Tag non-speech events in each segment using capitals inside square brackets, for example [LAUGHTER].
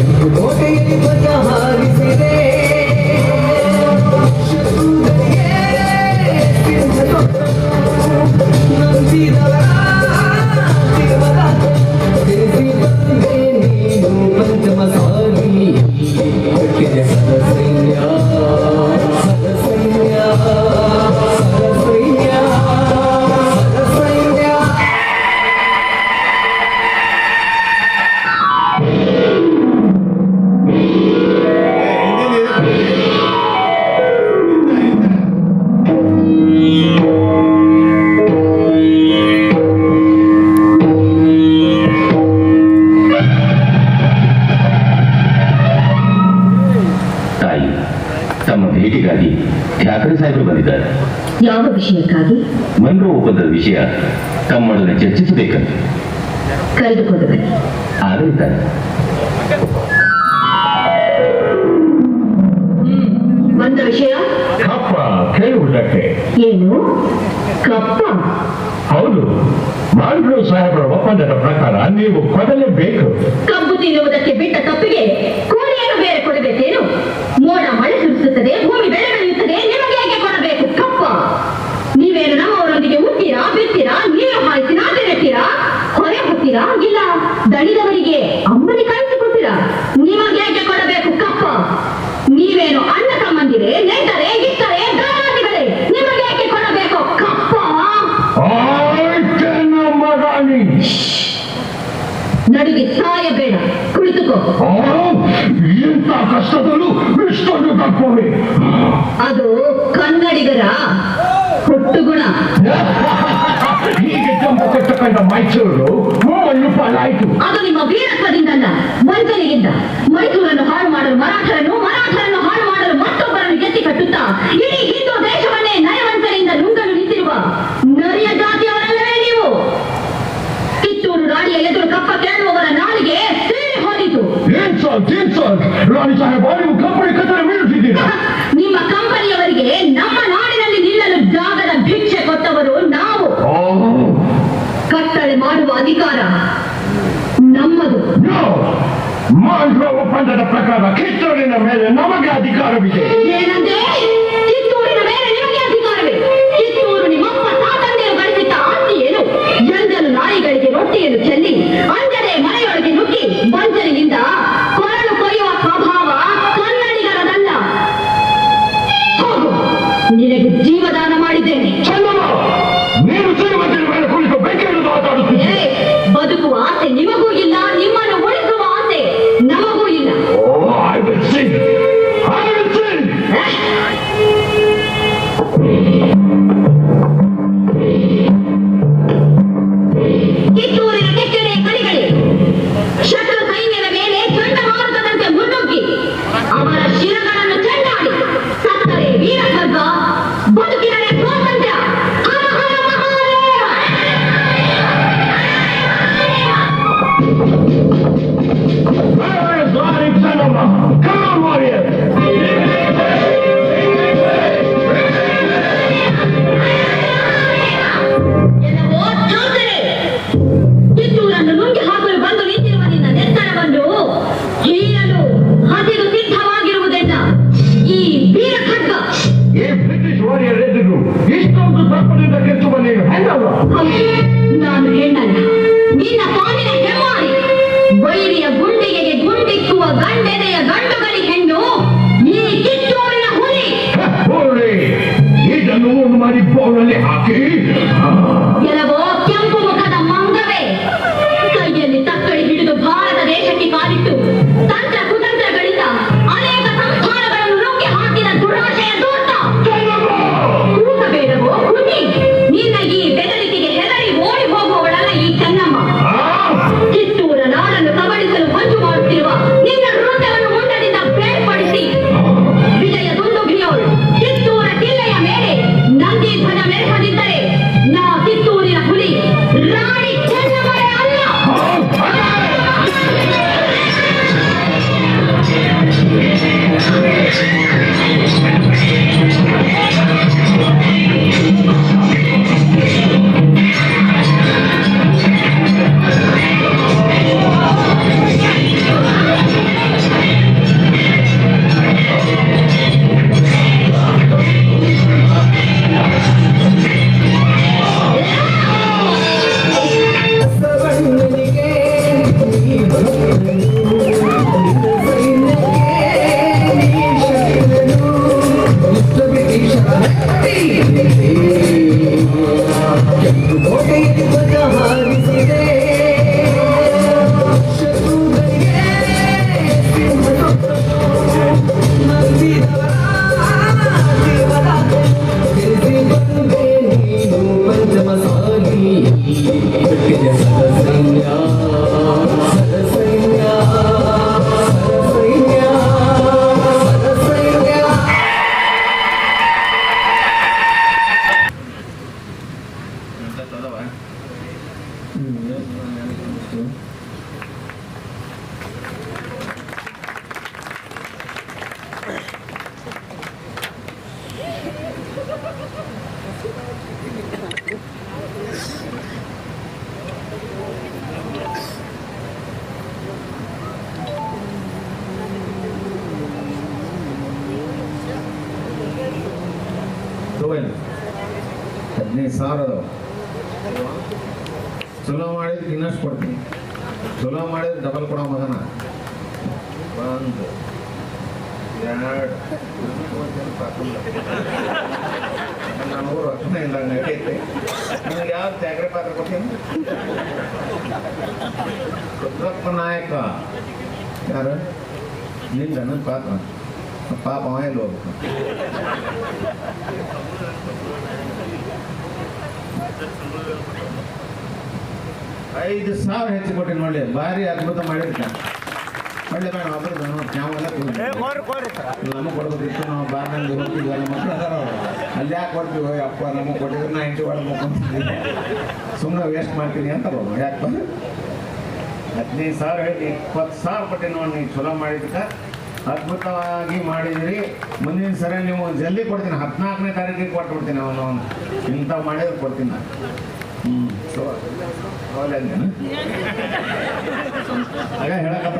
ఎంపుకోటే ಠಾಕರೆ ಸಾಹೇಬರು ಬಂದಿದ್ದಾರೆ. ಯಾವ ವಿಷಯಕ್ಕಾಗಿ? ಮನ್ರೋ ಒಪ್ಪಂದದ ವಿಷಯ ತಮ್ಮೊಡನೆ ಚರ್ಚಿಸಬೇಕಂತ. ಕರೆದುಕೊಂಡು ಬನ್ನಿ ಆಗಲಿ ತಾಯಿ ಬಂದ ವಿಷಯ? ಕಪ್ಪ ಕೇಳುವುದಕ್ಕೆ ಏನು? ಕಪ್ಪ? ಹೌದು ಮಾಂಡ್ರು ಸಾಹೇಬರ ಒಪ್ಪಂದದ ಪ್ರಕಾರ ನೀವು ಕೊಡಲೇಬೇಕು. ಕಬ್ಬು ತಿನ್ನುವುದಕ್ಕೆ ಬಿಟ್ಟ ಕಪ್ಪಿಗೆ ಕೂಲಿಯನ್ನು ಬೇರೆ ಕೊಡಬೇಕೇನು? ಮೋಡ ಮಳೆ ಸುರಿಸುತ್ತದೆ ಹೊತ್ತೀರಾ ಇಲ್ಲ. ದಣಿದವರಿಗೆ ಅಂಬಲಿ ಕಾಯಿಸಿಕೊಡ್ತೀರಾ ನಿಮಗೆ ಯಾಕೆ ಕೊಡಬೇಕು ಕಪ್ಪ. ನೀವೇನು ಅಣ್ಣ ತಮ್ಮಂದಿರೆ ನೆಂಟರೆ ಇಟ್ಟರೆ ದಾರಾದಿಗಳೇ ನಿಮಗೆ ಹೇಗೆ ಕೊಡಬೇಕು ಕಪ್ಪ. ನಡುಗೆ ಸಾಯಬೇಡ ಬೇಡ ಇಂಥ ಕಷ್ಟದಲ್ಲೂ ಇಷ್ಟೊಂದು ಕಪ್ಪವೇ ಅದು ಕನ್ನಡಿಗರ ಹುಟ್ಟುಗುಣ. [LAUGHS] ಹೀಗೆ ಕೊಟ್ಟಕೊಂಡ ಮೈಸೂರು ಮೂವನ್ನು ಪಾಲಾಯಿತು ಅದು ನಿಮ್ಮ ವೀರತ್ವದಿಂದಲ್ಲ ವಂಚನೆಯಿಂದ ಮೈಸೂರನ್ನು ಹಾಳು ಮಾಡಲು ಮರಾಠರನ್ನು ಮರಾಠರನ್ನು ಹಾಳು ಮಾಡುವ ಅಧಿಕಾರ ನಮ್ಮದು ಮಾಂಡ್ರ ಒಪ್ಪಂದದ ಪ್ರಕಾರ ಕಿತ್ತೂರಿನ ಮೇಲೆ ನಮಗೆ ಅಧಿಕಾರವಿದೆ. ಏನಂದ್ರೆ ಕಿತ್ತೂರಿನ ಮೇಲೆ ನಿಮಗೆ ಅಧಿಕಾರವೇ? ಕಿತ್ತೂರು ನಿಮ್ಮಪ್ಪ ತಾತಂದಿರು ಗಳಿಸಿದ್ದ ಆಸ್ತಿ ಏನು? ಎಂದಲು ನಾಯಿಗಳಿಗೆ ರೊಟ್ಟಿಯನ್ನು ಚೆಲ್ಲಿ ಅಂದರೆ ಮನೆಯೊಳಗೆ ಹದಿನೈದು ಸಾವಿರ ಅದಾವ ಚಲೋ ಮಾಡಿದ್ರೆ ಇನ್ನಷ್ಟು ಕೊಡ್ತೀನಿ ಚಲೋ ಮಾಡಿದ್ರೆ ಡಬಲ್ ಕೊಡೋ ಮಗನ ಒಂದು ಎರಡು ನನಗೂ ರೊಕ್ಕನೇ ಇಲ್ಲ ನಡೀತೆ ನಿನಗೆ ಯಾವ ತ್ಯಾಗ್ರೆ ಪಾತ್ರ ಕೊಡ್ತೀನಿ ರುದ್ರಪ್ಪ ನಾಯಕ ಯಾರು ನಿಂದ ನನ್ನ ಪಾತ್ರ ಪಾಪ ಅವ ಎಲ್ಲಿ ಹೋಗ್ಬೇಕು ಐದು ಸಾವಿರ ಹೆಚ್ಚು ಕೊಟ್ಟಿನಿ ನೋಡಿ ಭಾರಿ ಅದ್ಭುತ ಮಾಡಿರ್ತಾನೆ ಒಳ್ಳೆ ಬೇಡ ಒಬ್ಬರು ನಾವೆಲ್ಲ ನಮಗೆ ಕೊಡ್ಬೇಕಿತ್ತು ನಾವು ಬಾರ್ನಲ್ಲಿ ಹೋಗ್ತಿದ್ವಿ ನಮ್ಮ ಮಕ್ಕಳು ಅದಾರ ಅವ್ರು. ಅಲ್ಲಿ ಯಾಕೆ ಕೊಡ್ತೀವಿ ಅಪ್ಪ ನಮಗೆ ಕೊಟ್ಟಿದ್ರೆ ನಾ ಇಂಟಿ ಒಳಗೆ ಮುಕ್ಕೊಂತಿದ್ವಿ ಸುಮ್ಮನೆ ವೇಸ್ಟ್ ಮಾಡ್ತೀನಿ ಅಂತ ಬಾಬು ಯಾಕೆ ಹದಿನೈದು ಸಾವಿರ ಹೇಳಿ ಇಪ್ಪತ್ತು ಸಾವಿರ ಕೊಟ್ಟಿನ ನೋಡಿ ನೀವು ಚಲೋ ಮಾಡಿದ್ದಕ್ಕೆ ಅದ್ಭುತವಾಗಿ ಮಾಡಿದಿರಿ. ಮುಂದಿನ ಸರಿ ನೀವು ಜಲ್ದಿ ಕೊಡ್ತೀನಿ. ಹದಿನಾಲ್ಕನೇ ತಾರೀಕಿಗೆ ಕೊಟ್ಬಿಡ್ತೀನಿ ಅವನು ಅವನು. ಇಂಥ ಮಾಡಿದ್ರೆ ಕೊಡ್ತೀನಿ ಹ್ಞೂ ಸೊ ಹಾಗೆ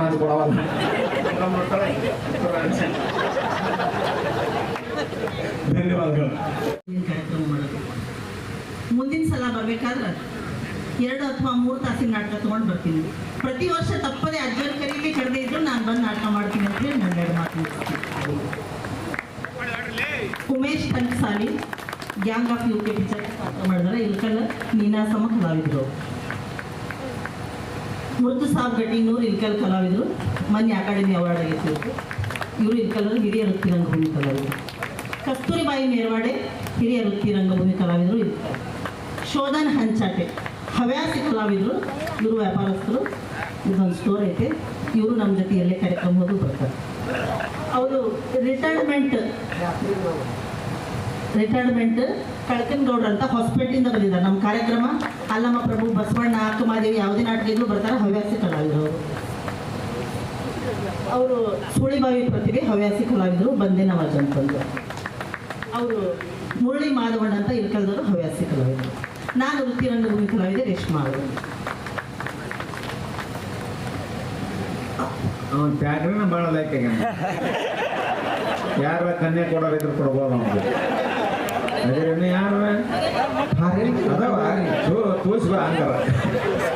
ನಾನು ಕೊಡವಲ್ಲ. ಧನ್ಯವಾದಗಳು. ಮುಂದಿನ ಸಲ ಬರ್ಬೇಕಾದ್ರೆ ಎರಡು ಅಥವಾ ಮೂರು ತಾಸಿನ ನಾಟಕ ತಗೊಂಡು ಬರ್ತೀನಿ. ಪ್ರತಿ ವರ್ಷ ತಪ್ಪದೇ ಅಜ್ಜನ ಕರೀಲಿ ಕರೆದೇ ಇದ್ರು ನಾನು ಬಂದು ನಾಟಕ ಮಾಡ್ತೀನಿ ಅಂತ ಹೇಳಿ ನನ್ನ ಎರಡು ಮಾತು. Umesh Tansali, gang of U K ಮಾಡಿದಾರೆ. ಇಲ್ಲಿ ಮಾಡಿದಾರೆ ಇಲ್ಕಲ್ ನೀನಾಸಮ ಕಲಾವಿದರು. ಮೃದು ಸಾಬ್ ಗಟ್ಟಿನೂರು ಇಲ್ಕಲ್ ಕಲಾವಿದರು. ಮೊನ್ನೆ ಅಕಾಡೆಮಿ ಅವಾರ್ಡ್ ಆಗಿತ್ತು. ಇವರು ಇಲ್ಕಲ್ ಹಿರಿಯ ವೃತ್ತಿ ರಂಗಭೂಮಿ ಕಲಾವಿದರು. ಕಸ್ತೂರಿಬಾಯಿ ಮೇರ್ವಾಡೆ ಹಿರಿಯ ವೃತ್ತಿ ರಂಗಭೂಮಿ ಕಲಾವಿದರು ಇರ್ತಾರೆ ಶೋಧನ್ ಹಂಚಾಟೆ. ಹವ್ಯಾಸಿ ಕಲಾವಿದರು ಇವರು ವ್ಯಾಪಾರಸ್ಥರು ಇದೊಂದು ಸ್ಟೋರ್ ಐತೆ. ಇವರು ನಮ್ಮ ಜೊತೆ ಎಲ್ಲೇ ಕಾರ್ಯಕ್ರಮ ಹೋದ್ರು ಬರ್ತಾರೆ. ಅವರು ರಿಟೈರ್ಮೆಂಟ್ ರಿಟೈರ್ಮೆಂಟ್ ಕಳ್ಕನಗೌಡ್ರ ಅಂತ ಹಾಸ್ಪಿಟ್ಲಿಂದ ಬಂದಿದ್ದಾರೆ. ನಮ್ಮ ಕಾರ್ಯಕ್ರಮ, ಅಲ್ಲಮ್ಮ ಪ್ರಭು, ಬಸವಣ್ಣ ಅಕ್ಕಮಾದೇವಿ ಯಾವುದೇ ನಾಟಕ ಇದ್ರು ಬರ್ತಾರೆ, ಹವ್ಯಾಸಿ ಕಲಾವಿದರು ಅವರು. ಸುಳಿಬಾವಿ ಪ್ರತಿಭೆ ಹವ್ಯಾಸಿ ಕಲಾವಿದರು, ಬಂದೆ ನವಾಜ್ ಅಂತಂದು ಅವರು ಮುರಳಿ ಮಾಧವಣ್ಣ ಅಂತ ಇಲ್ಕಲ್ದವರು ಹವ್ಯಾಸಿ ಕಲಾವಿದರು. ನಾನು ವೃತ್ತಿ ರಂಗಭೂಮಿ ಕಲಾವಿದೆ ರೇಷ್ಮಾ ಅವರು ಅವನ ತ್ಯಾಗ್ರನ ಭಾಳ ಲೈಕ್ ಯಾರ ಕನ್ಯಾ ಕೊಡೋರು ಇದ್ರು ಕೊಡ್ಬೋದು ಅವ್ನಿಗೆ ಯಾರ?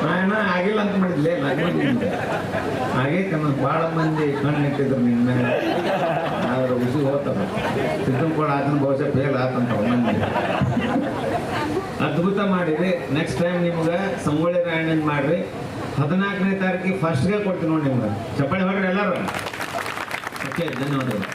ನಾನು ಆಗಿಲ್ಲ ಅಂತ ಮಾಡಿದ್ಲೇ? ಆಗೈತೆ ನಾನು ಭಾಳ ಮಂದಿ ಕಣ್ಣು ಇಟ್ಟಿದ್ರು ನಿನ್ನ ಆದ್ರೆ ಉಸಿ ಹೋತ ಸಿದ್ದು ಕೂಡ ಆತನ ಬಹುಶಃ ಫೇಲ್ ಆತಂತ ಮಂದಿ. ಅದ್ಭುತ ಮಾಡಿದ್ರಿ. ನೆಕ್ಸ್ಟ್ ಟೈಮ್ ನಿಮ್ಗೆ ಸಂಗೊಳ್ಳಿ ರಾಯಣ್ಣನ್ ಮಾಡ್ರಿ. ಹದಿನಾಲ್ಕನೇ ತಾರೀಕಿಗೆ ಫಸ್ಟ್ಗೆ ಕೊಡ್ತೀನಿ ನೋಡಿ ನಿಮ್ಗೆ. ಚಪ್ಪಾಳಿ ಹೊಡ್ರಿ ಎಲ್ಲರೂ. ಓಕೆ, ಧನ್ಯವಾದಗಳು.